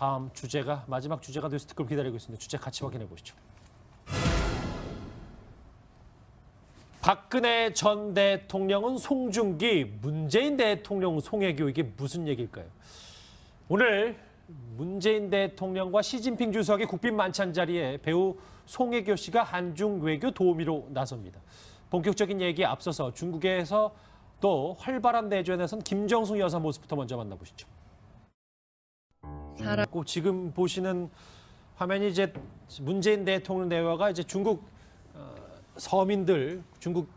다음 주제가 마지막 주제가 될 수도 걸 기다리고 있습니다. 주제 같이 확인해 보시죠. 박근혜 전 대통령은 송중기, 문재인 대통령 송혜교 이게 무슨 얘기일까요? 오늘 문재인 대통령과 시진핑 주석의 국빈 만찬 자리에 배우 송혜교 씨가 한중 외교 도우미로 나섭니다. 본격적인 얘기에 앞서서 중국에서 또 활발한 내조에 나선 김정숙 여사 모습부터 먼저 만나보시죠. 사람 꼭 지금 보시는 화면이 이제 문재인 대통령 대화가 이제 중국 어, 서민들, 중국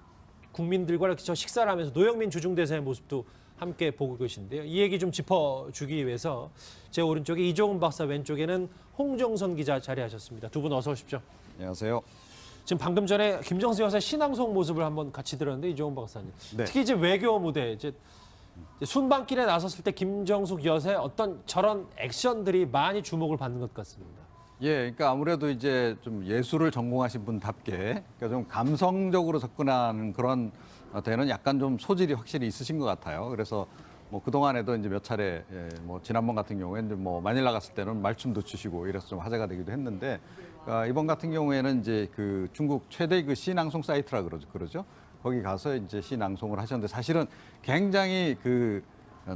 국민들과 이렇게 저 식사를 하면서 노영민 주중대사의 모습도 함께 보고 계신데요. 이 얘기 좀 짚어주기 위해서 제 오른쪽에 이종훈 박사, 왼쪽에는 홍정선 기자 자리하셨습니다. 두 분 어서 오십시오. 안녕하세요. 지금 방금 전에 김정수 여사의 신앙송 모습을 한번 같이 들었는데 이종훈 박사님. 네. 특히 이제 외교 무대 이제 순방길에 나섰을 때 김정숙 여사의 어떤 저런 액션들이 많이 주목을 받는 것 같습니다. 예, 그러니까 아무래도 이제 좀 예술을 전공하신 분답게 그러니까 좀 감성적으로 접근하는 그런 데는 약간 좀 소질이 확실히 있으신 것 같아요. 그래서 뭐 그 동안에도 이제 몇 차례 예, 뭐 지난번 같은 경우에는 뭐 마닐라 갔을 때는 말춤도 추시고 이래서 좀 화제가 되기도 했는데 아, 이번 같은 경우에는 이제 그 중국 최대 그 시낭송 사이트라 그러죠. 그러죠. 거기 가서 이제 시 낭송을 하셨는데 사실은 굉장히 그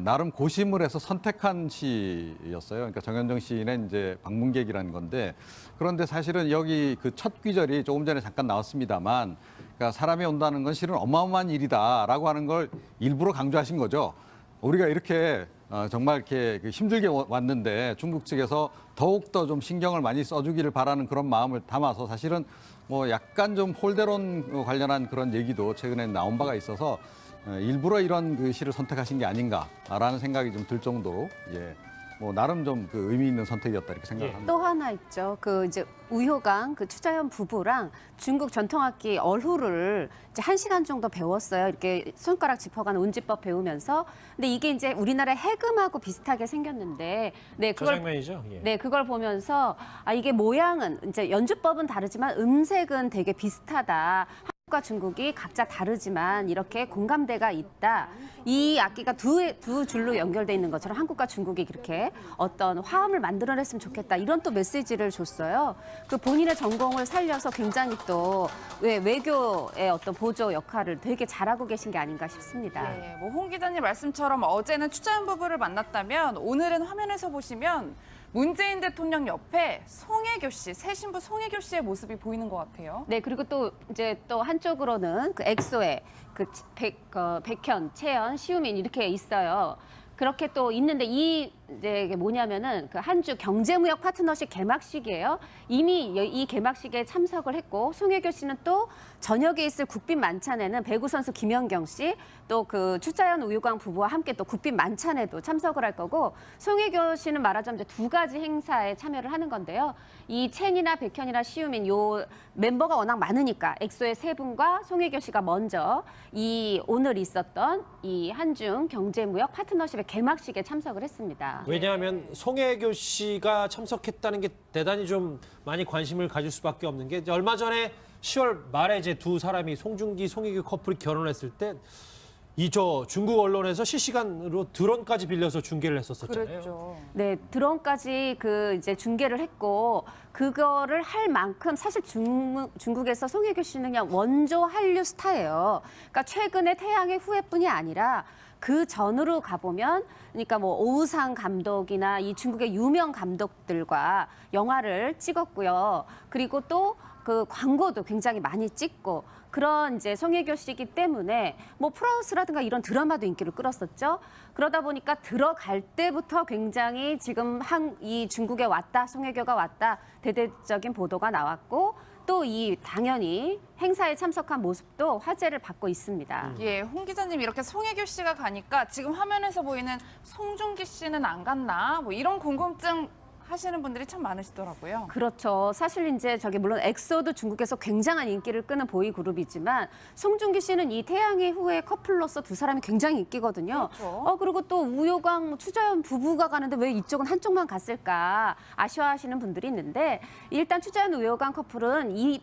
나름 고심을 해서 선택한 시였어요. 그러니까 정현정 시인의 이제 방문객이라는 건데 그런데 사실은 여기 그 첫 귀절이 조금 전에 잠깐 나왔습니다만 그러니까 사람이 온다는 건 실은 어마어마한 일이다라고 하는 걸 일부러 강조하신 거죠. 우리가 이렇게 어, 정말 이렇게 그 힘들게 와- 왔는데 중국 측에서 더욱 더 좀 신경을 많이 써주기를 바라는 그런 마음을 담아서 사실은 뭐 약간 좀 홀대론 관련한 그런 얘기도 최근에 나온 바가 있어서 어, 일부러 이런 그 시를 선택하신 게 아닌가라는 생각이 좀 들 정도로 예, 뭐 나름 좀 그 의미 있는 선택이었다 이렇게 생각합니다. 또 하나 있죠. 그 이제 우효강 그 추자연 부부랑 중국 전통악기 얼후를 이제 한 시간 정도 배웠어요. 이렇게 손가락 짚어가는 운지법 배우면서. 근데 이게 이제 우리나라 해금하고 비슷하게 생겼는데, 네 저 그걸 장면이죠. 예. 네, 그걸 보면서 아 이게 모양은 이제 연주법은 다르지만 음색은 되게 비슷하다. 한국과 중국이 각자 다르지만 이렇게 공감대가 있다. 이 악기가 두, 두 줄로 연결돼 있는 것처럼 한국과 중국이 그렇게 어떤 화음을 만들어냈으면 좋겠다. 이런 또 메시지를 줬어요. 그 본인의 전공을 살려서 굉장히 또 왜, 외교의 어떤 보조 역할을 되게 잘하고 계신 게 아닌가 싶습니다. 예, 뭐홍 기자님 말씀처럼 어제는 추자연 부부를 만났다면 오늘은 화면에서 보시면 문재인 대통령 옆에 송혜교 씨, 새 신부 송혜교 씨의 모습이 보이는 것 같아요. 네, 그리고 또 이제 또 한쪽으로는 그 엑소의 그 백, 어, 백현, 채연, 시우민 이렇게 있어요. 그렇게 또 있는데 이 이제 이게 뭐냐면은 그 한주 경제무역 파트너십 개막식이에요. 이미 여- 이 개막식에 참석을 했고 송혜교 씨는 또 저녁에 있을 국빈 만찬에는 배구 선수 김연경 씨, 또 그 추자연 우유광 부부와 함께 또 국빈 만찬에도 참석을 할 거고 송혜교 씨는 말하자면 두 가지 행사에 참여를 하는 건데요. 이 첸이나 백현이나 시우민 요 멤버가 워낙 많으니까 엑소의 세 분과 송혜교 씨가 먼저 이 오늘 있었던 이 한중 경제무역 파트너십의 개막식에 참석을 했습니다. 왜냐하면 송혜교 씨가 참석했다는 게 대단히 좀 많이 관심을 가질 수밖에 없는 게 얼마 전에 10월 말에 이제 두 사람이 송중기, 송혜교 커플이 결혼했을 때 이 저 중국 언론에서 실시간으로 드론까지 빌려서 중계를 했었었잖아요. 그랬죠. 네, 드론까지 그 이제 중계를 했고 그거를 할 만큼 사실 중, 중국에서 송혜교 씨는 그냥 원조 한류 스타예요. 그러니까 최근에 태양의 후예뿐이 아니라 그 전으로 가보면 그러니까 뭐 오우상 감독이나 이 중국의 유명 감독들과 영화를 찍었고요. 그리고 또 그 광고도 굉장히 많이 찍고 그런 이제 송혜교 씨이기 때문에 뭐 프라우스라든가 이런 드라마도 인기를 끌었었죠. 그러다 보니까 들어갈 때부터 굉장히 지금 한 이 중국에 왔다, 송혜교가 왔다 대대적인 보도가 나왔고 또 이 당연히 행사에 참석한 모습도 화제를 받고 있습니다. 예, 홍 기자님 이렇게 송혜교 씨가 가니까 지금 화면에서 보이는 송중기 씨는 안 갔나? 뭐 이런 궁금증 하시는 분들이 참 많으시더라고요. 그렇죠. 사실 이제 저기 물론 엑소도 중국에서 굉장한 인기를 끄는 보이 그룹이지만 송중기 씨는 이 태양의 후예 커플로서 두 사람이 굉장히 인기거든요. 그렇죠. 어 그리고 또 우효광 추자연 부부가 가는데 왜 이쪽은 한쪽만 갔을까 아쉬워하시는 분들이 있는데 일단 추자연 우효광 커플은 이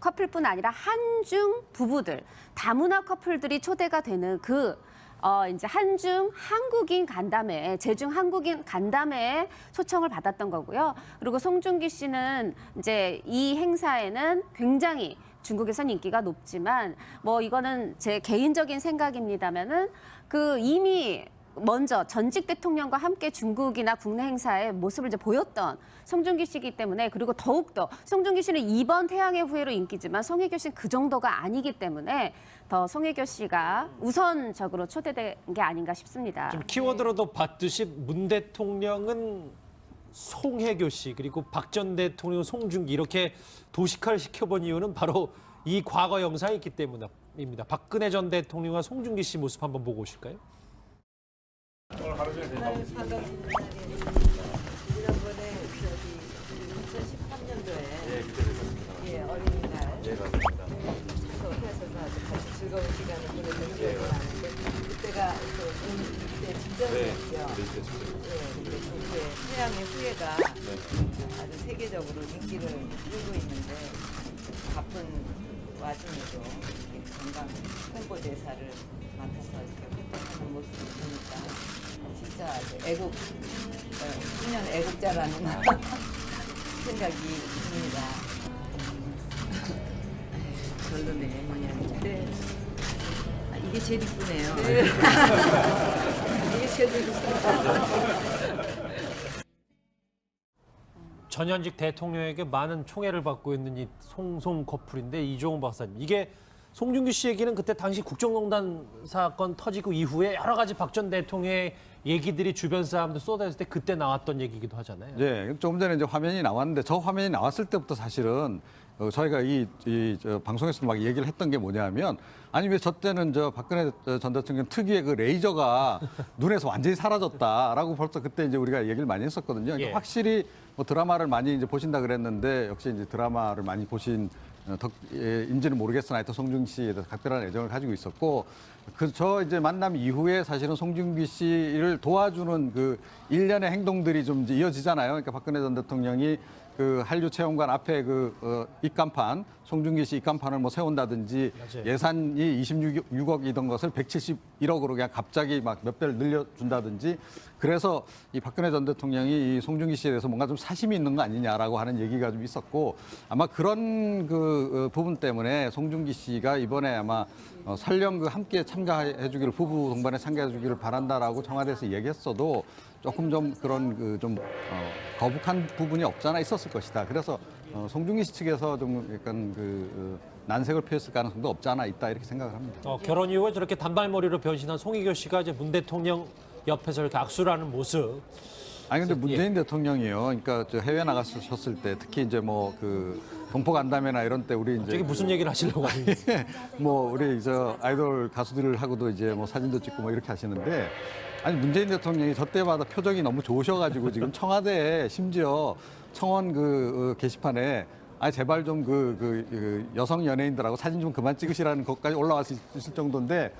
커플뿐 아니라 한중 부부들 다문화 커플들이 초대가 되는 그 어, 이제 한중 한국인 간담회, 제중 한국인 간담회 초청을 받았던 거고요. 그리고 송중기 씨는 이제 이 행사에는 굉장히 중국에선 인기가 높지만 뭐 이거는 제 개인적인 생각입니다면은 그 이미 먼저 전직 대통령과 함께 중국이나 국내 행사에 모습을 이제 보였던 송중기 씨이기 때문에 그리고 더욱더 송중기 씨는 이번 태양의 후예로 인기지만 송혜교 씨는 그 정도가 아니기 때문에 더 송혜교 씨가 우선적으로 초대된 게 아닌가 싶습니다. 좀 키워드로도 봤듯이 문 대통령은 송혜교 씨 그리고 박 전 대통령 송중기 이렇게 도식화를 시켜본 이유는 바로 이 과거 영상이 있기 때문입니다. 박근혜 전 대통령과 송중기 씨 모습 한번 보고 오실까요? 즐거운 시간을 보냈던 기억이 나는데 그때가 그 그때 직전이었죠. 예, 그때 태양의 후예가 아주 세계적으로 인기를 끌고 있는데 바쁜 와중에도 이렇게 건강 홍보 대사를 맡아서 이렇게 활동하는 모습을 보니까 진짜 아주 애국, 어, 청년 애국자라는 생각이 듭니다. 별로네, 뭐냐. 네. 아, 이게 제일 이쁘네요. 이게 제일 이쁘네요. 전현직 대통령에게 많은 총애를 받고 있는 이 송송 커플인데 이종훈 박사님 이게 송중기 씨 얘기는 그때 당시 국정농단 사건 터지고 이후에 여러 가지 박 전 대통령의 얘기들이 주변 사람들 쏟아졌을 때 그때 나왔던 얘기기도 하잖아요. 예, 조금 전에 이제 화면이 나왔는데 저 화면이 나왔을 때부터 사실은 어, 저희가 이, 이 저, 방송에서 막 얘기를 했던 게 뭐냐면 아니 왜 저 때는 저 박근혜 전 대통령 특유의 그 레이저가 눈에서 완전히 사라졌다라고 벌써 그때 이제 우리가 얘기를 많이 했었거든요. 그러니까 예. 확실히 뭐 드라마를 많이 이제 보신다 그랬는데 역시 이제 드라마를 많이 보신 어, 덕인지는 모르겠으나 하여튼 송중기 씨에 대해서 각별한 애정을 가지고 있었고 그 저 이제 만남 이후에 사실은 송중기 씨를 도와주는 그 일련의 행동들이 좀 이제 이어지잖아요. 그러니까 박근혜 전 대통령이 그 한류 체험관 앞에 그 어, 입간판 송중기 씨 입간판을 뭐 세운다든지 맞아요. 예산이 26억이던 것을 171억으로 그냥 갑자기 막 몇 배를 늘려준다든지 그래서 이 박근혜 전 대통령이 이 송중기 씨에 대해서 뭔가 좀 사심이 있는 거 아니냐라고 하는 얘기가 좀 있었고 아마 그런 그 어, 부분 때문에 송중기 씨가 이번에 아마 어, 설령 그 함께 참가해 주기를 부부 동반에 참가해 주기를 바란다라고 청와대에서 얘기했어도 조금 좀 그런 그 좀 어, 거북한 부분이 없잖아 있었을 것이다. 그래서 어, 송중기 씨 측에서 좀 약간 그 어, 난색을 표했을 가능성도 없지 않아 있다 이렇게 생각을 합니다. 어, 결혼 이후에 저렇게 단발머리로 변신한 송혜교 씨가 이제 문 대통령 옆에서 이렇게 악수를 하는 모습. 아니 근데 예. 문재인 대통령이요. 그러니까 저 해외 나가셨을 때 특히 이제 뭐 그 동포 간담회나 이런 때 우리 이제 저게 무슨 얘기를 하시려고 하는 뭐 우리 저 아이돌 가수들하고도 이제 뭐 사진도 찍고 뭐 이렇게 하시는데 아니 문재인 대통령이 저 때마다 표정이 너무 좋으셔가지고 지금 청와대에 심지어 청원 그 어, 게시판에 아 제발 좀그그 여성 연예인들하고 사진 좀 그만 찍으시라는 것까지 올라와 있을 정도인데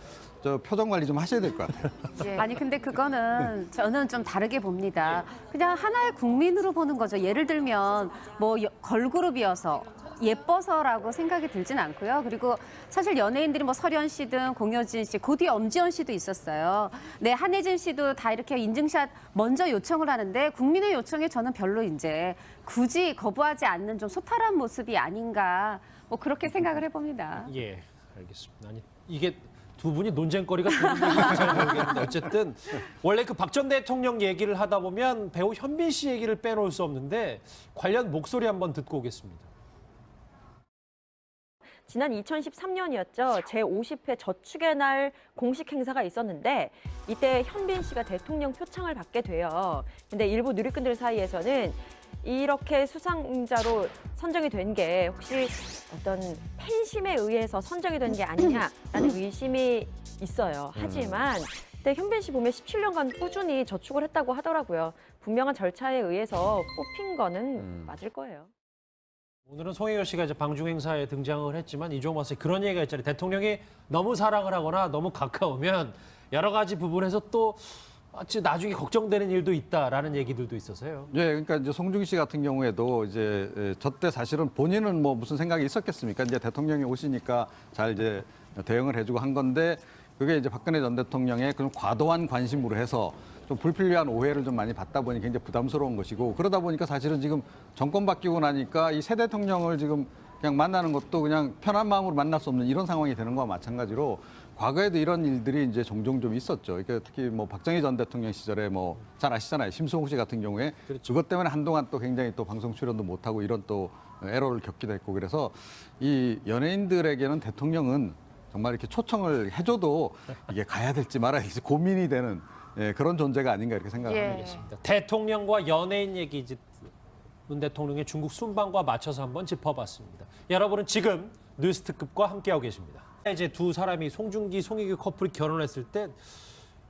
저 표정 관리 좀 하셔야 될 것 같아요. 아니 근데 그거는 저는 좀 다르게 봅니다. 그냥 하나의 국민으로 보는 거죠. 예를 들면 뭐 여- 걸그룹이어서 예뻐서라고 생각이 들진 않고요. 그리고 사실 연예인들이 뭐 설현 씨든 공효진 씨, 그 뒤에 엄지원 씨도 있었어요. 네, 한혜진 씨도 다 이렇게 인증샷 먼저 요청을 하는데 국민의 요청에 저는 별로 이제 굳이 거부하지 않는 좀 소탈한 모습이 아닌가 뭐 그렇게 생각을 해봅니다. 예, 알겠습니다. 아니 이게 두 분이 논쟁거리가 모르겠는데 어쨌든 원래 그 박 전 대통령 얘기를 하다 보면 배우 현빈 씨 얘기를 빼놓을 수 없는데 관련 목소리 한번 듣고 오겠습니다. 지난 2013년이었죠. 제50회 저축의 날 공식 행사가 있었는데 이때 현빈 씨가 대통령 표창을 받게 돼요. 근데 일부 누리꾼들 사이에서는 이렇게 수상자로 선정이 된 게 혹시 어떤 팬심에 의해서 선정이 된 게 아니냐라는 의심이 있어요. 하지만 그때 현빈 씨 보면 17년간 꾸준히 저축을 했다고 하더라고요. 분명한 절차에 의해서 뽑힌 거는 맞을 거예요. 오늘은 송혜교 씨가 이제 방중 행사에 등장을 했지만 이종호 박사 그런 얘기가 있잖아요. 대통령이 너무 사랑을 하거나 너무 가까우면 여러 가지 부분에서 또 마치 나중에 걱정되는 일도 있다라는 얘기들도 있어서요. 예, 그러니까 이제 송중기 씨 같은 경우에도 이제 저때 사실은 본인은 뭐 무슨 생각이 있었겠습니까? 이제 대통령이 오시니까 잘 이제 대응을 해주고 한 건데 그게 이제 박근혜 전 대통령의 그런 과도한 관심으로 해서 좀 불필요한 오해를 좀 많이 받다 보니 굉장히 부담스러운 것이고 그러다 보니까 사실은 지금 정권 바뀌고 나니까 이 새 대통령을 지금 그냥 만나는 것도 그냥 편한 마음으로 만날 수 없는 이런 상황이 되는 거와 마찬가지로 과거에도 이런 일들이 이제 종종 좀 있었죠. 그러니까 특히 뭐 박정희 전 대통령 시절에 뭐 잘 아시잖아요. 심수홍 씨 같은 경우에 그것 때문에 한동안 또 굉장히 또 방송 출연도 못 하고 이런 또 에러를 겪기도 했고 그래서 이 연예인들에게는 대통령은 정말 이렇게 초청을 해줘도 이게 가야 될지 말아야 될지 고민이 되는 예, 그런 존재가 아닌가 이렇게 생각합니다. 알겠습니다. 대통령과 연예인 얘기 이제 문 대통령의 중국 순방과 맞춰서 한번 짚어봤습니다. 여러분은 지금 뉴스특급과 함께하고 계십니다. 이제 두 사람이 송중기, 송혜교 커플이 결혼했을 때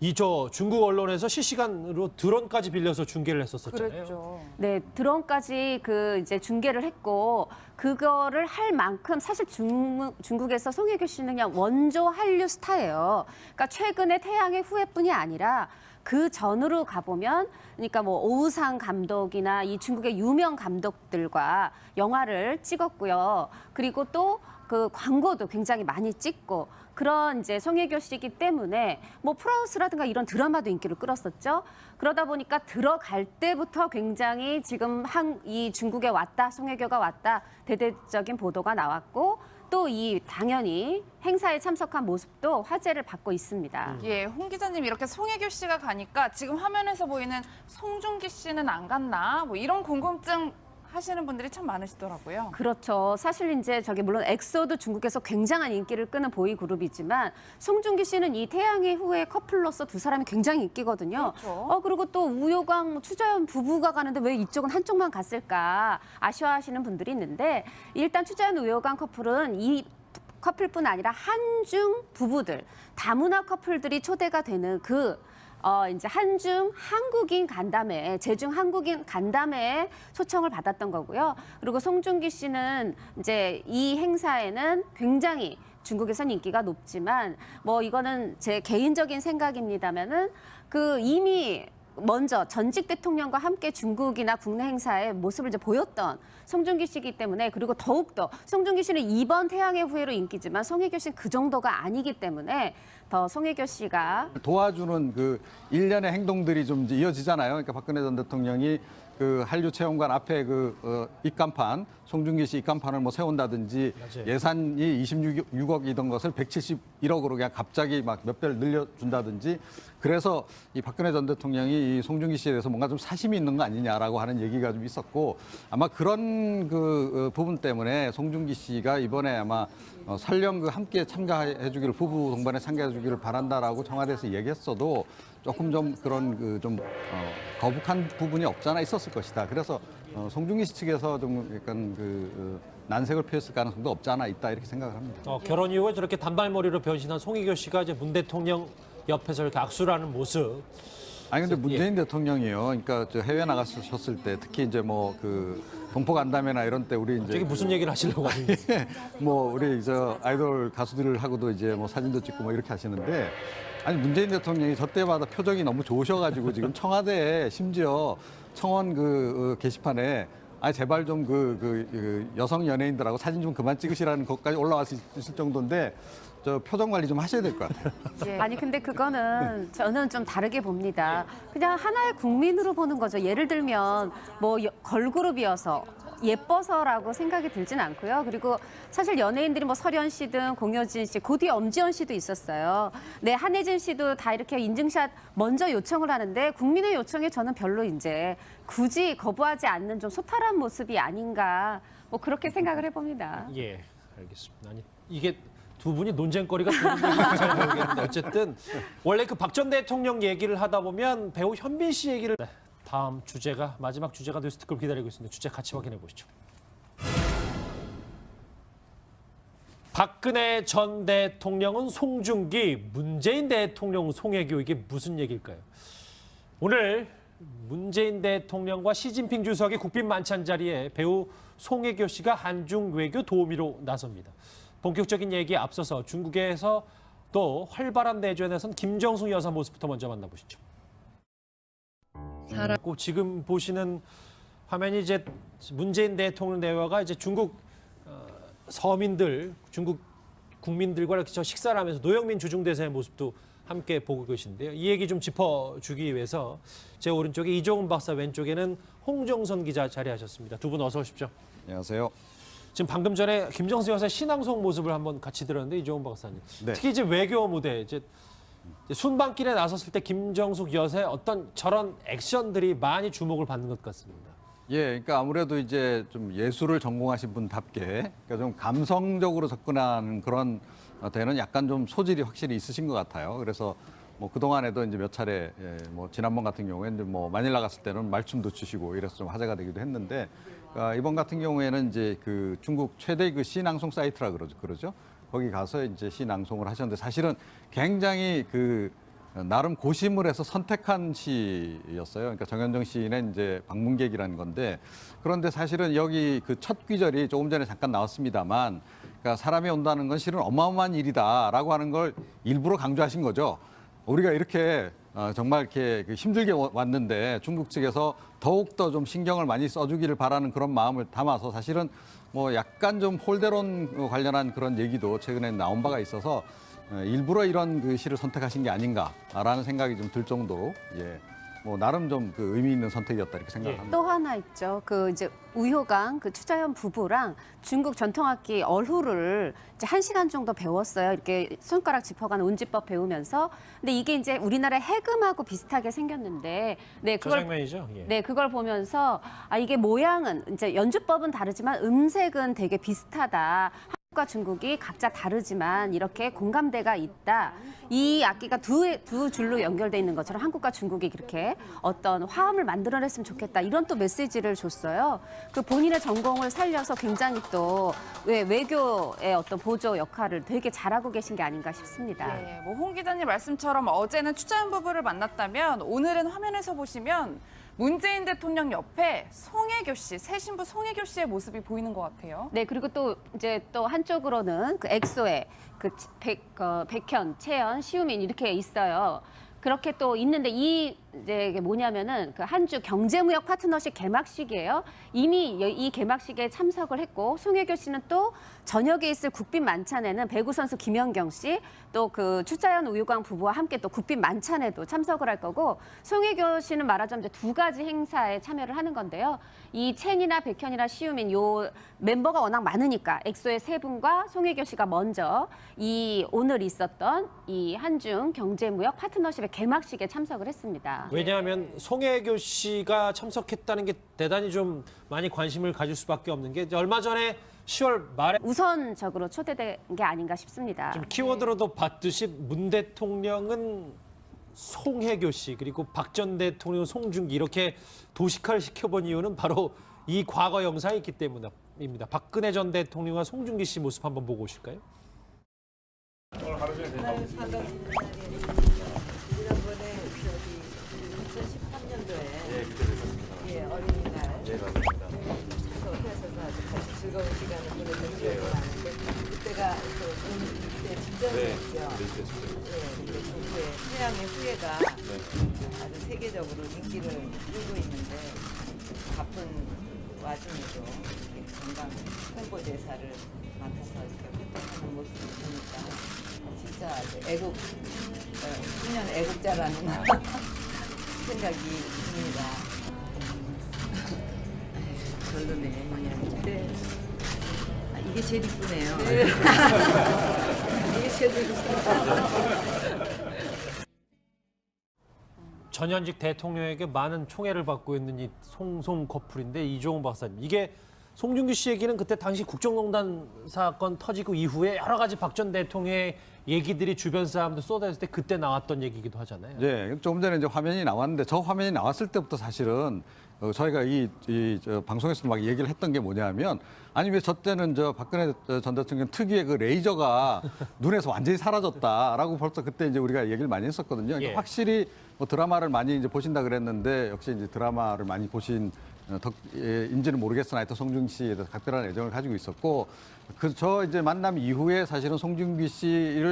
이 저 중국 언론에서 실시간으로 드론까지 빌려서 중계를 했었었잖아요. 그랬죠. 네, 드론까지 그 이제 중계를 했고 그거를 할 만큼 사실 중, 중국에서 송혜교 씨는 그냥 원조 한류 스타예요. 그러니까 최근에 태양의 후예뿐이 아니라 그 전으로 가보면 그러니까 뭐 오우상 감독이나 이 중국의 유명 감독들과 영화를 찍었고요. 그리고 또 그 광고도 굉장히 많이 찍고 그런 이제 송혜교 씨이기 때문에 뭐 프라우스라든가 이런 드라마도 인기를 끌었었죠. 그러다 보니까 들어갈 때부터 굉장히 지금 한 이 중국에 왔다 송혜교가 왔다 대대적인 보도가 나왔고 또 이 당연히 행사에 참석한 모습도 화제를 받고 있습니다. 예, 홍 기자님 이렇게 송혜교 씨가 가니까 지금 화면에서 보이는 송중기 씨는 안 갔나? 뭐 이런 궁금증 하시는 분들이 참 많으시더라고요. 그렇죠. 사실 이제 저기 물론 엑소도 중국에서 굉장한 인기를 끄는 보이 그룹이지만 송중기 씨는 이 태양의 후예 커플로서 두 사람이 굉장히 인기거든요. 그렇죠. 어 그리고 또 우효광 추자연 부부가 가는데 왜 이쪽은 한쪽만 갔을까 아쉬워하시는 분들이 있는데 일단 추자연 우효광 커플은 이 커플뿐 아니라 한중 부부들 다문화 커플들이 초대가 되는 그 어, 이제 한중 한국인 간담회, 제중 한국인 간담회에 초청을 받았던 거고요. 그리고 송중기 씨는 이제 이 행사에는 굉장히 중국에선 인기가 높지만 뭐 이거는 제 개인적인 생각입니다면은 그 이미 먼저 전직 대통령과 함께 중국이나 국내 행사에 모습을 이제 보였던 송중기 씨이기 때문에 그리고 더욱더 송중기 씨는 이번 태양의 후예로 인기지만 송혜교 씨는 그 정도가 아니기 때문에 더 송혜교 씨가 도와주는 그 일련의 행동들이 좀 이제 이어지잖아요. 그러니까 박근혜 전 대통령이 그 한류 체험관 앞에 그 어, 입간판 송중기 씨 입간판을 뭐 세운다든지 맞아요. 예산이 26억이던 것을 171억으로 그냥 갑자기 막 몇 배를 늘려준다든지 그래서 이 박근혜 전 대통령이 이 송중기 씨에 대해서 뭔가 좀 사심이 있는 거 아니냐라고 하는 얘기가 좀 있었고 아마 그런 그 어, 부분 때문에 송중기 씨가 이번에 아마 어, 설령 그 함께 참가해 주기를 부부 동반에 참가해 주기를 바란다라고 청와대에서 얘기했어도 조금 좀 그런 그 좀 어, 거북한 부분이 없잖아 있었을 것이다. 그래서 어, 송중기 씨 측에서 좀 약간 그 어, 난색을 표했을 가능성도 없지 않아 있다 이렇게 생각을 합니다. 어, 결혼 이후에 저렇게 단발머리로 변신한 송혜교 씨가 이제 문 대통령 옆에서 이렇게 악수를 하는 모습. 아니 근데 예. 문재인 대통령이요. 그러니까 저 해외 나가셨을 때 특히 이제 뭐 그 동포 간담회나 이런 때 우리 이제 저게 무슨 얘기를 하시려고 하는 거예요? 뭐 우리 저 아이돌 가수들하고도 이제 뭐 사진도 찍고 뭐 이렇게 하시는데 아니 문재인 대통령이 저 때마다 표정이 너무 좋으셔가지고 지금 청와대에 심지어 청원 그 어, 게시판에 아 제발 좀 그 그 여성 연예인들하고 사진 좀 그만 찍으시라는 것까지 올라왔을 정도인데 저 표정 관리 좀 하셔야 될 것 같아요. 예. 아니 근데 그거는 저는 좀 다르게 봅니다. 그냥 하나의 국민으로 보는 거죠. 예를 들면 뭐 여- 걸그룹이어서 예뻐서라고 생각이 들진 않고요. 그리고 사실 연예인들이 뭐 설현 씨든 공효진 씨, 그 뒤에 엄지원 씨도 있었어요. 네, 한혜진 씨도 다 이렇게 인증샷 먼저 요청을 하는데 국민의 요청에 저는 별로 이제 굳이 거부하지 않는 좀 소탈한 모습이 아닌가 뭐 그렇게 생각을 해봅니다. 예, 알겠습니다. 아니 이게 두 분이 논쟁거리가 되는지 잘 모르겠는데 어쨌든 원래 그 박 전 대통령 얘기를 하다 보면 배우 현빈 씨 얘기를 네, 다음 주제가 마지막 주제가 뉴스 특급 기다리고 있습니다. 주제 같이 확인해 보시죠. 박근혜 전 대통령은 송중기, 문재인 대통령 송혜교 이게 무슨 얘기일까요? 오늘 문재인 대통령과 시진핑 주석의 국빈 만찬 자리에 배우 송혜교 씨가 한중 외교 도우미로 나섭니다. 본격적인 얘기에 앞서서 중국에서 또 활발한 내조에 나선 김정숙 여사 모습부터 먼저 만나보시죠. 사람 꼭 지금 보시는 화면이 이제 문재인 대통령 대화가 이제 중국 어, 서민들, 중국 국민들과 이렇게 저 식사를 하면서 노영민 주중대사의 모습도 함께 보고 계신데요. 이 얘기 좀 짚어주기 위해서 제 오른쪽에 이종훈 박사 왼쪽에는 홍정선 기자 자리하셨습니다. 두 분 어서 오십시오. 안녕하세요. 지금 방금 전에 김정수 여사의 신앙송 모습을 한번 같이 들었는데 이종훈 박사님. 네. 특히 이제 외교 무대 이제 순방길에 나섰을 때 김정숙 여사의 어떤 저런 액션들이 많이 주목을 받는 것 같습니다. 예, 그러니까 아무래도 이제 좀 예술을 전공하신 분답게 그러니까 좀 감성적으로 접근하는 그런 어, 데는 약간 좀 소질이 확실히 있으신 것 같아요. 그래서 뭐 그동안에도 이제 몇 차례 예, 뭐 지난번 같은 경우에 이제 뭐 마닐라 갔을 때는 말춤도 추시고 이래서 좀 화제가 되기도 했는데 아, 이번 같은 경우에는 이제 그 중국 최대 그 시낭송 사이트라 그러죠. 그러죠. 거기 가서 이제 시낭송을 하셨는데 사실은 굉장히 그 나름 고심을 해서 선택한 시였어요. 그러니까 정현정 시인의 이제 방문객이라는 건데 그런데 사실은 여기 그 첫 귀절이 조금 전에 잠깐 나왔습니다만 그러니까 사람이 온다는 건 실은 어마어마한 일이다라고 하는 걸 일부러 강조하신 거죠. 우리가 이렇게 어, 정말 이렇게 그 힘들게 와- 왔는데 중국 측에서 더욱 더 좀 신경을 많이 써주기를 바라는 그런 마음을 담아서 사실은 뭐 약간 좀 홀대론 관련한 그런 얘기도 최근에 나온 바가 있어서 어, 일부러 이런 그 시를 선택하신 게 아닌가라는 생각이 좀 들 정도로 예, 뭐 나름 좀 그 의미 있는 선택이었다 이렇게 생각합니다. 또 하나 있죠. 그 이제 우효강 그 추자연 부부랑 중국 전통악기 얼후를 이제 한 시간 정도 배웠어요. 이렇게 손가락 짚어가는 운지법 배우면서. 근데 이게 이제 우리나라 해금하고 비슷하게 생겼는데, 네그 그걸 장면이죠. 예. 네, 그걸 보면서 아 이게 모양은 이제 연주법은 다르지만 음색은 되게 비슷하다. 한국과 중국이 각자 다르지만 이렇게 공감대가 있다. 이 악기가 두, 두 줄로 연결돼 있는 것처럼 한국과 중국이 이렇게 어떤 화음을 만들어냈으면 좋겠다. 이런 또 메시지를 줬어요. 그 본인의 전공을 살려서 굉장히 또 왜, 외교의 어떤 보조 역할을 되게 잘하고 계신 게 아닌가 싶습니다. 예, 뭐홍 기자님 말씀처럼 어제는 추자연 부부를 만났다면 오늘은 화면에서 보시면 문재인 대통령 옆에 송혜교 씨, 새 신부 송혜교 씨의 모습이 보이는 것 같아요. 네, 그리고 또 이제 또 한쪽으로는 그 엑소의 그 백, 어, 백현, 채연, 시우민 이렇게 있어요. 그렇게 또 있는데 이 이제 뭐냐면은 그 한주 경제무역 파트너십 개막식이에요. 이미 여- 이 개막식에 참석을 했고 송혜교 씨는 또 저녁에 있을 국빈 만찬에는 배구 선수 김연경 씨, 또 그 추자연 우유광 부부와 함께 또 국빈 만찬에도 참석을 할 거고 송혜교 씨는 말하자면 이제 두 가지 행사에 참여를 하는 건데요. 이 첸이나 백현이나 시우민 요 멤버가 워낙 많으니까 엑소의 세 분과 송혜교 씨가 먼저 이 오늘 있었던 이 한중 경제무역 파트너십의 개막식에 참석을 했습니다. 왜냐하면 송혜교 씨가 참석했다는 게 대단히 좀 많이 관심을 가질 수밖에 없는 게 얼마 전에 10월 말에 우선적으로 초대된 게 아닌가 싶습니다. 좀 키워드로도 봤듯이 문 대통령은 송혜교 씨 그리고 박 전 대통령 송중기 이렇게 도식화를 시켜본 이유는 바로 이 과거 영상이 있기 때문입니다. 박근혜 전 대통령과 송중기 씨 모습 한번 보고 오실까요? 지난번에 즐거운 시간을 보냈던 기억이 나는데 그때가 그 음, 그때 직전이었죠. 예, 근데 중국의 태양의 후예가 아주 세계적으로 인기를 끌고 있는데 바쁜 와중에도 이렇게 건강 홍보대사를 맡아서 이렇게 활동하는 모습을 보니까 진짜 아주 애국, 어, 청년 애국자라는 생각이 듭니다. 별로네, 뭐냐. 네. 아, 이게 제일 이쁘네요. 이게 제일 이쁘네요. 전현직 대통령에게 많은 총애를 받고 있는 이 송송 커플인데 이종훈 박사님 이게 송중기 씨 얘기는 그때 당시 국정농단 사건 터지고 이후에 여러 가지 박 전 대통령의 얘기들이 주변 사람들 쏟아졌을 때 그때 나왔던 얘기기도 하잖아요. 예, 조금 전에 이제 화면이 나왔는데 저 화면이 나왔을 때부터 사실은 어, 저희가 이, 이 저, 방송에서 막 얘기를 했던 게 뭐냐면 아니 왜 저 때는 저 박근혜 전 대통령 특유의 그 레이저가 눈에서 완전히 사라졌다라고 벌써 그때 이제 우리가 얘기를 많이 했었거든요. 그러니까 예. 확실히 뭐 드라마를 많이 이제 보신다 그랬는데 역시 이제 드라마를 많이 보신 어, 덕인지는 모르겠으나 하여튼 송중기 씨에 대해서 각별한 애정을 가지고 있었고 그 저 이제 만남 이후에 사실은 송중기 씨를